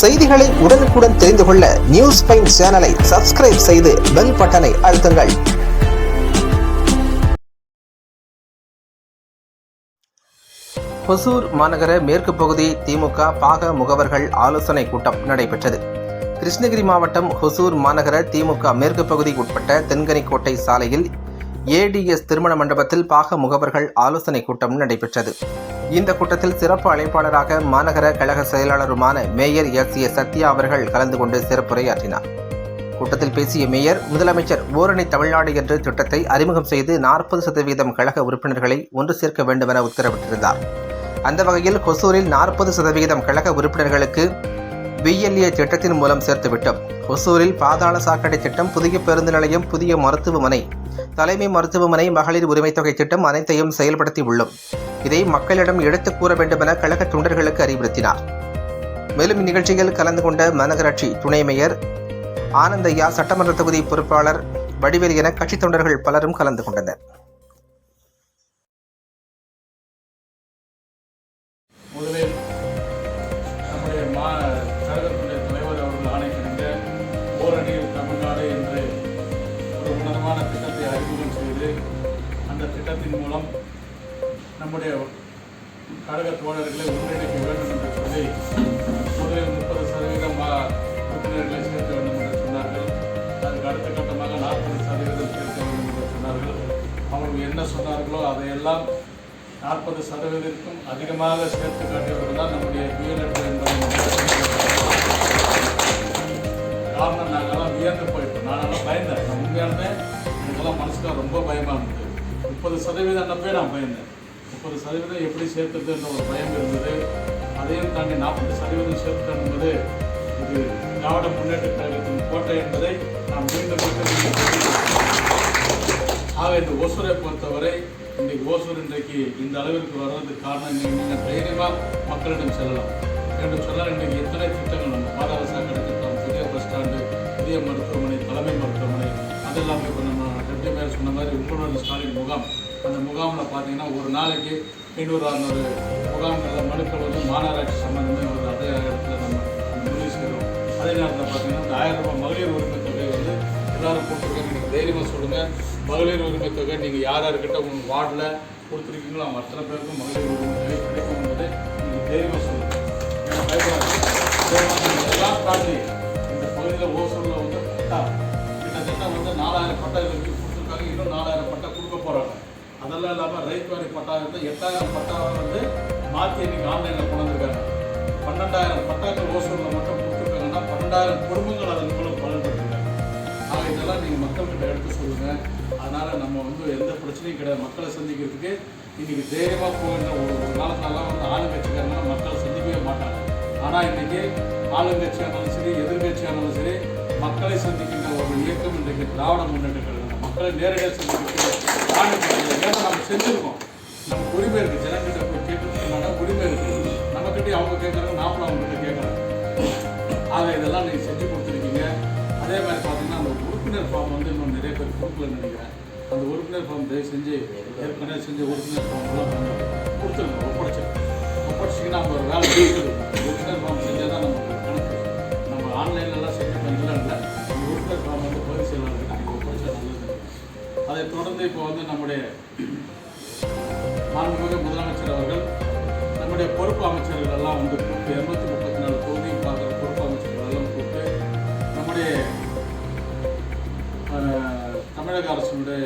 செய்திகளை உடனுக்குடன் தெரிந்து கொள்ள நியூஸ் பைன் சேனலை சப்ஸ்கிரைப் செய்து பெல் பட்டனை அழுத்துங்கள். ஹொசூர் மாநகர மேற்கு பகுதி திமுக பாக முகவர்கள் ஆலோசனை கூட்டம் நடைபெற்றது. கிருஷ்ணகிரி மாவட்டம் ஹொசூர் மாநகர திமுக மேற்கு பகுதிக்கு உட்பட்ட தென்கனிக்கோட்டை சாலையில் ஏடிஎஸ் திருமண மண்டபத்தில் பாக முகவர்கள் ஆலோசனை கூட்டம் நடைபெற்றது. இந்த கூட்டத்தில் சிறப்பு அழைப்பாளராக மாநகர கழக செயலாளருமான மேயர் எஸ் ஏ சத்யா அவர்கள் கலந்து கொண்டு சிறப்புரையாற்றினார். கூட்டத்தில் பேசிய மேயர் முதலமைச்சர் ஓரணி தமிழ்நாடு என்ற திட்டத்தை அறிமுகம் செய்து நாற்பது சதவீதம் கழக உறுப்பினர்களை ஒன்று சேர்க்க வேண்டுமென உத்தரவிட்டிருந்தார். அந்த வகையில் கொசூரில் நாற்பது சதவீதம் கழக உறுப்பினர்களுக்கு பிஎல்ஏ திட்டத்தின் மூலம் சேர்த்துவிட்டோம். ஒசூரில் பாதாள சாக்கடை திட்டம் புதிய பேருந்து நிலையம் புதிய மருத்துவமனை தலைமை மருத்துவமனை மகளிர் உரிமைத் தொகை திட்டம் அனைத்தையும் செயல்படுத்தி உள்ளோம். இதை மக்களிடம் எடுத்துக் கூற வேண்டுமென கழக தொண்டர்களுக்கு அறிவுறுத்தினார். மேலும் இந்நிகழ்ச்சியில் கலந்து கொண்ட மாநகராட்சி துணை மேயர் ஆனந்தையா சட்டமன்ற தொகுதி பொறுப்பாளர் வடிவேல் என கட்சித் தொண்டர்கள் பலரும் கலந்து கொண்டனர். முதலில் நம்முடைய மா தலைவர் அவர்கள் ஓரணியில் தமிழ்நாடு என்று ஒரு உன்னதமான திட்டத்தை அறிமுகம் செய்து அந்த திட்டத்தின் மூலம் நம்முடைய கழக தோழர்களை ஒன்றிணைக்க வேண்டும் என்று சொல்லி முதலில் முப்பது சதவீதம் உறுப்பினர்களை சேர்க்க வேண்டும் என்று சொன்னார்கள். அதுக்கு அடுத்த கட்டமாக நாற்பது சதவீதம் சேர்க்க வேண்டும் என்று சொன்னார்கள். அவர்கள் என்ன சொன்னார்களோ அதையெல்லாம் நாற்பது சதவீதத்திற்கும் அதிகமாக சேர்த்து காட்டியவர்கள் தான் நம்முடைய பிஎல்எட் என்பதை காரணம் நாங்கள்லாம் வியந்து போயிட்டோம். நானெல்லாம் பயந்தேன். நான் உண்மையாலுமே எனக்கெல்லாம் மனசுக்கு ரொம்ப பயமாக இருந்தது. முப்பது சதவீதம் நம்பே நான் பயந்தேன். முப்பது சதவீதம் எப்படி சேர்த்துறதுன்ற ஒரு பயம் இருந்தது. அதையும் தாண்டி நாற்பது சதவீதம் சேர்த்து என்பது இது திராவிட முன்னேற்ற கழகத்தின் கோட்டை என்பதை நாம் மீண்டும் மீண்டும் ஆக இந்த ஓசூரை பொறுத்தவரை இன்றைக்கு ஓசூர் இன்றைக்கு இந்த அளவிற்கு வர்றதுக்கு காரணம் நீங்கள் தைரியமாக மக்களிடம் செல்லலாம். என்று சொன்னால் இன்றைக்கு எத்தனை அந்த முகாமில் பார்த்தீங்கன்னா ஒரு நாளைக்கு ஐநூறு அறுநூறு முகாம்களில் மனுக்கள் வந்து மாநகராட்சி சம்மந்தமே வருது அதே இடத்துல நம்ம முடிவு செய்கிறோம். அதே நேரத்தில் பார்த்தீங்கன்னா இந்த ஆயிரம் ரூபாய் மகளிர் உரிமை தொகை வந்து எல்லாரும் கொடுத்துருக்காங்க நீங்கள் தைரியமாக சொல்லுங்கள் மகளிர் உரிமை தொகை நீங்கள் யார் யார்கிட்ட உங்கள் வார்டில் கொடுத்துருக்கீங்களோ அவங்க அத்தனை பேருக்கும் மகளிர் உரிமை தொகை கிடைக்கும் என்பதை நீங்கள் தைரியமாக சொல்லுங்கள் எல்லாம் தாண்டி இந்த பகுதியில் ஓசூரில் வந்து பட்டா கிட்டத்தட்ட வந்து நாலாயிரம் பட்டா இதுக்கு கொடுத்துருக்காங்க. இன்னும் நாலாயிரம் பட்டா கொடுக்க போகிறாங்க அதெல்லாம் இல்லாமல் ரைத் வாரி பட்டா இருந்தால் எட்டாயிரம் பட்டாவை வந்து மாற்றி இன்றைக்கி ஆன்லைனில் கொண்டு வந்திருக்காங்க. பன்னெண்டாயிரம் பட்டாக்கள் ஓசூரில் மட்டும் கொடுத்துருக்காங்கன்னா பன்னெண்டாயிரம் குடும்பங்கள் அதன் மூலம் பலன்பட்டுருக்காங்க ஆக இதெல்லாம் நீங்கள் மக்கள்கிட்ட எடுத்து சொல்லுங்கள் அதனால் நம்ம வந்து எந்த பிரச்சனையும் கிடையாது. மக்களை சந்திக்கிறதுக்கு இன்றைக்கி தைரியமாக போகின்ற ஒரு ஒரு காலத்துலலாம் வந்து ஆளுங்கட்சிக்காரங்க மக்களை சந்திக்கவே மாட்டாங்க. ஆனால் இன்றைக்கி ஆளுங்கட்சியாக இருந்தாலும் சரி எதிர்கட்சியானாலும் இருந்தாலும் சரி மக்களை சந்திக்கின்ற ஒரு இயக்கம் இன்றைக்கு திராவிட முன்னேற்ற கழகம். மக்களை நேரடியாக சந்திக்கிற ஆளுங்கட்சி நம்ம உரிமை இருக்குது ஜனங்கிட்ட போய் கேட்கறதுக்கான உரிமை இருக்குது நம்மக்கிட்டே அவங்க கேட்குறாங்க நாமளும் அவங்ககிட்ட கேட்கறாங்க ஆக இதெல்லாம் நீங்கள் செஞ்சு கொடுத்துருக்கீங்க. அதே மாதிரி பார்த்தீங்கன்னா அந்த உறுப்பினர் ஃபார்ம் வந்து இன்னும் நிறைய பேர் கொடுக்கலன்னு நினைக்கிறேன். அந்த உறுப்பினர் ஃபார்ம் தயவு செஞ்சு ஏற்கனவே செஞ்ச உறுப்பினர் ஃபார்ம்லாம் கொஞ்சம் கொடுத்துருங்க. ஒப்படைச்சிருக்கோம் ஒப்படைச்சிங்கன்னா நம்ம ஒரு வேலை உறுப்பினர் ஃபார்ம் செஞ்சால் தான் நமக்கு கணக்கு நம்ம ஆன்லைன்லலாம் செய்ய பண்ணலாம் இல்லை. அந்த உறுப்பினர் ஃபார்ம் வந்து பதிவு செய்யலாம் நீங்கள் ஒப்படைச்சா நல்லது. அதை தொடர்ந்து இப்போ வந்து நம்முடைய மாண்புமிகு முதலமைச்சர் அவர்கள் நம்முடைய பொறுப்பு அமைச்சர்கள் எல்லாம் வந்து கூப்பிட்டு இருநூத்தி முப்பத்தி நாலு தொகுதியும் பார்க்குற பொறுப்பு அமைச்சர்கள் எல்லாம் கூப்பிட்டு நம்முடைய தமிழக அரசினுடைய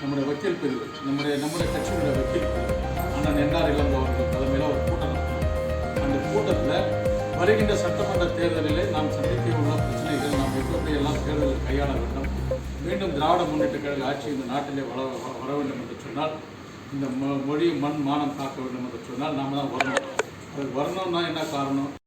நம்முடைய வக்கீல் பிரிவு நம்முடைய நம்முடைய கட்சியினுடைய வக்கீல் பிரிவு அண்ணன் என்ஆர் இளங்கோ அவர்கள் தலைமையில் ஒரு கூட்டம் நடத்தினோம் அந்த கூட்டத்தில் வருகின்ற சட்டமன்ற தேர்தலிலே நாம் சந்திக்க உள்ள பிரச்சனைகள் நாம் எப்படி எல்லாம் தேர்தலில் கையாள வேண்டும். மீண்டும் திராவிட முன்னேற்ற கழக ஆட்சி இந்த நாட்டிலே வள வர வேண்டும் என்று சொன்னால் இந்த மொழி மண் மானம் காக்க வேண்டும் என்று சொன்னால் நாம தான் வரணும். அதுக்கு வரணும்னா என்ன காரணம்?